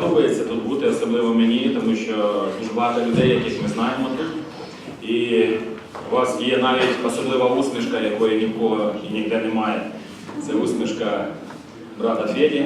Подобається тут бути, особливо мені, тому що дуже багато людей, яких ми знаємо тут. І у вас є навіть особлива усмішка, якої нікого і ніде немає. Це усмішка брата Феді.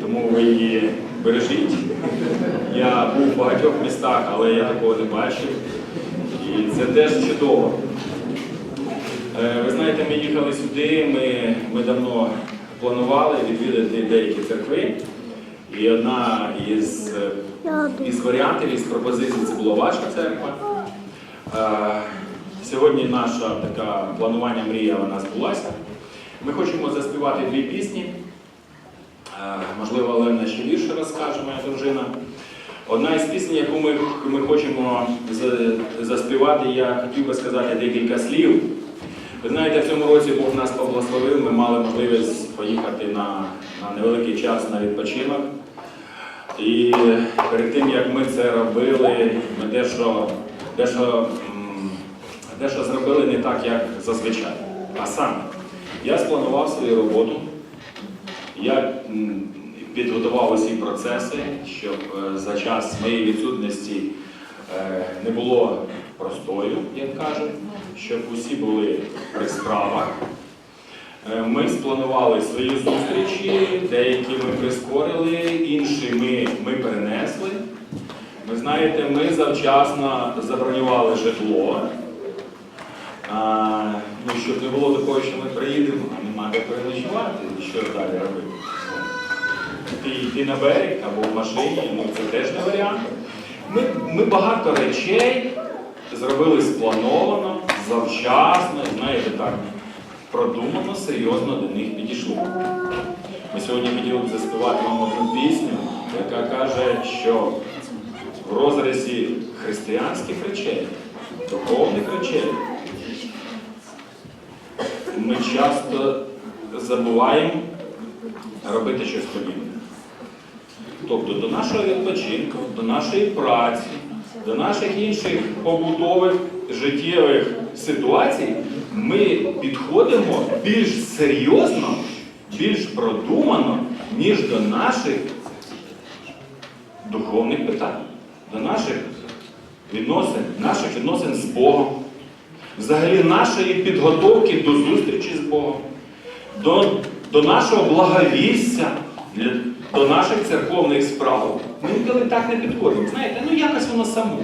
Тому ви її бережіть. Я був в багатьох містах, але я такого не бачив. І це теж чудово. Е, Ви знаєте, ми їхали сюди, ми, ми давно планували відвідати деякі церкви. І одна із, е, із варіантів, із пропозицій це була ваша церква. Е, Сьогодні наша така планування мрія вона збулася. Ми хочемо заспівати дві пісні. Е, Можливо, Олена ще більше розкаже, моя дружина. Одна із пісень, яку ми, ми хочемо заспівати, я хотів би сказати декілька слів. Ви знаєте, в цьому році Бог нас поблагословив, ми мали можливість поїхати на, на невеликий час на відпочинок. І перед тим, як ми це робили, ми дещо, дещо, дещо зробили не так, як зазвичай. А саме, я спланував свою роботу, я підготував усі процеси, щоб е, за час моєї відсутності е, не було простою, як кажуть, щоб усі були при справах. Е, Ми спланували свої зустрічі, деякі ми прискорили, інші ми, ми перенесли. Ви знаєте, ми завчасно забронювали житло. А, ну, щоб не було такого, що ми приїдемо, а нема де переночувати, що далі робити. Ти йти на берег або в машині, ну це теж не варіант. Ми, ми багато речей зробили сплановано, завчасно, знаєте, так, продумано, серйозно до них підійшли. Ми сьогодні хотіли б заспівати вам одну пісню, яка каже, що в розрізі християнських речей, духовних речей, ми часто забуваємо робити щось подібне. Тобто до нашого відпочинку, до нашої праці, до наших інших побутових життєвих ситуацій ми підходимо більш серйозно, більш продумано, ніж до наших духовних питань, до наших відносин, наших відносин з Богом, взагалі нашої підготовки до зустрічі з Богом, до, до нашого благовістя, до наших церковних справ. Ми інколи так не підходимо. Знаєте, ну якось воно само.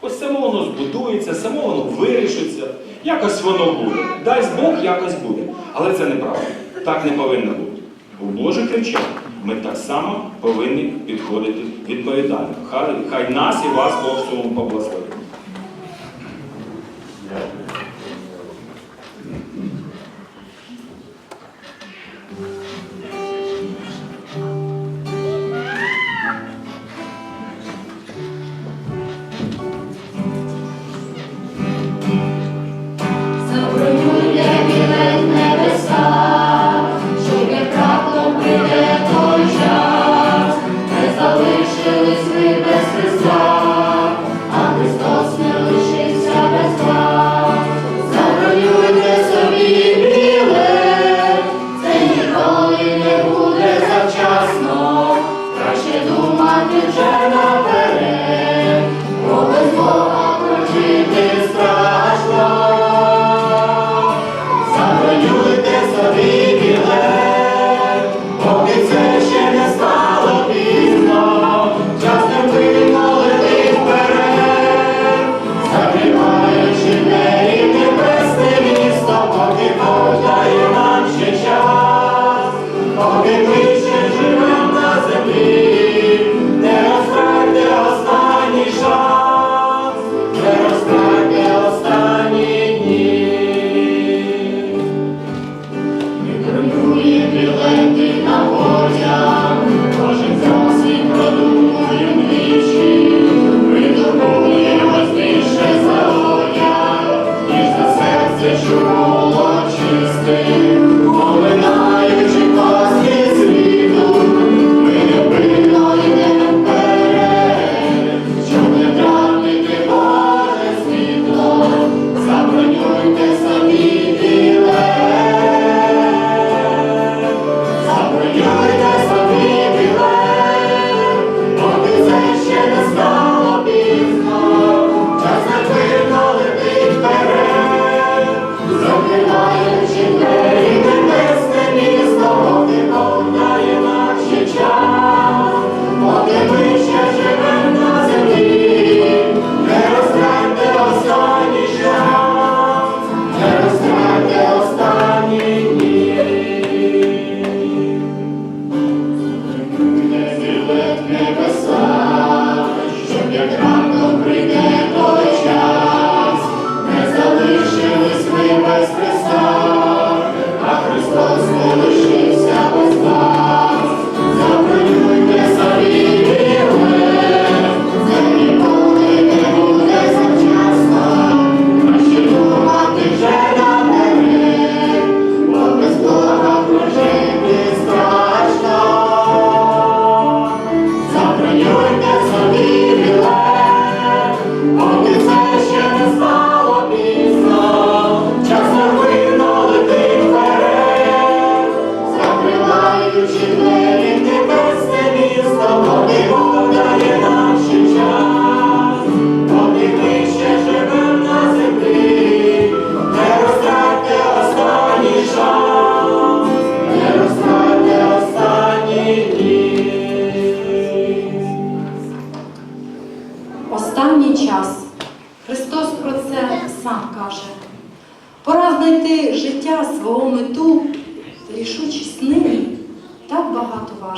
Ось само воно збудується, само воно вирішиться, якось воно буде. Дасть Бог, якось буде. Але це неправда. Так не повинно бути. У Божих речах ми так само повинні підходити відповідально. Хай, хай нас і вас Бог цьому поблагословить.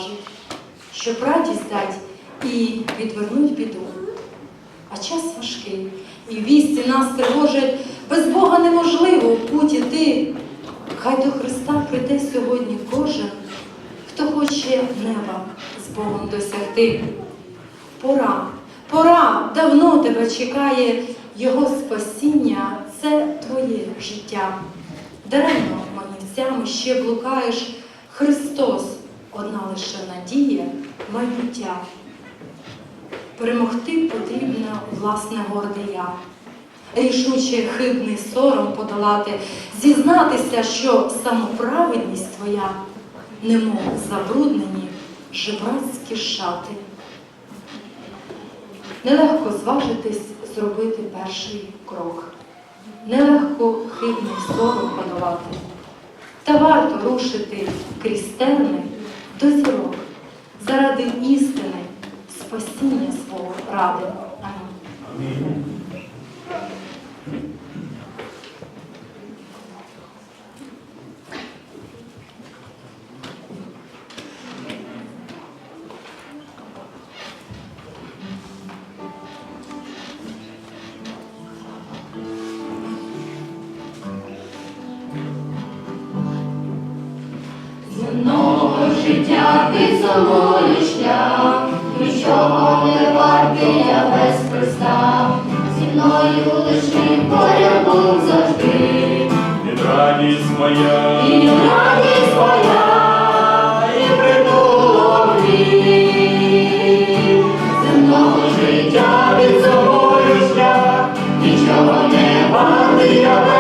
Важить, щоб радість дать і відвернуть біду. А час важкий, і вісті нас тривожать, без Бога неможливо в путь іти. Хай до Христа прийде сьогодні кожен, хто хоче неба з Богом досягти. Пора, пора, давно тебе чекає Його спасіння, це твоє життя. Даремно манівцями ще блукаєш, Христос, одна лише надія, майбуття. Перемогти потрібно власне горде я. Рішуче хибний сором подолати, зізнатися, що самоправедність твоя, немов забруднені жебрацькі шати. Нелегко зважитись зробити перший крок. Нелегко хибний сором подолати. Та варто рушити крізь терни до зірок заради істини, спасіння свого ради. Амінь. Життя під собою шлях, нічого не вартий я без Христа, зі мною лиши поряд був завжди, Від радість моя, і радість моя, і притулок мій. Земного життя під собою шлях, нічого не вартий я без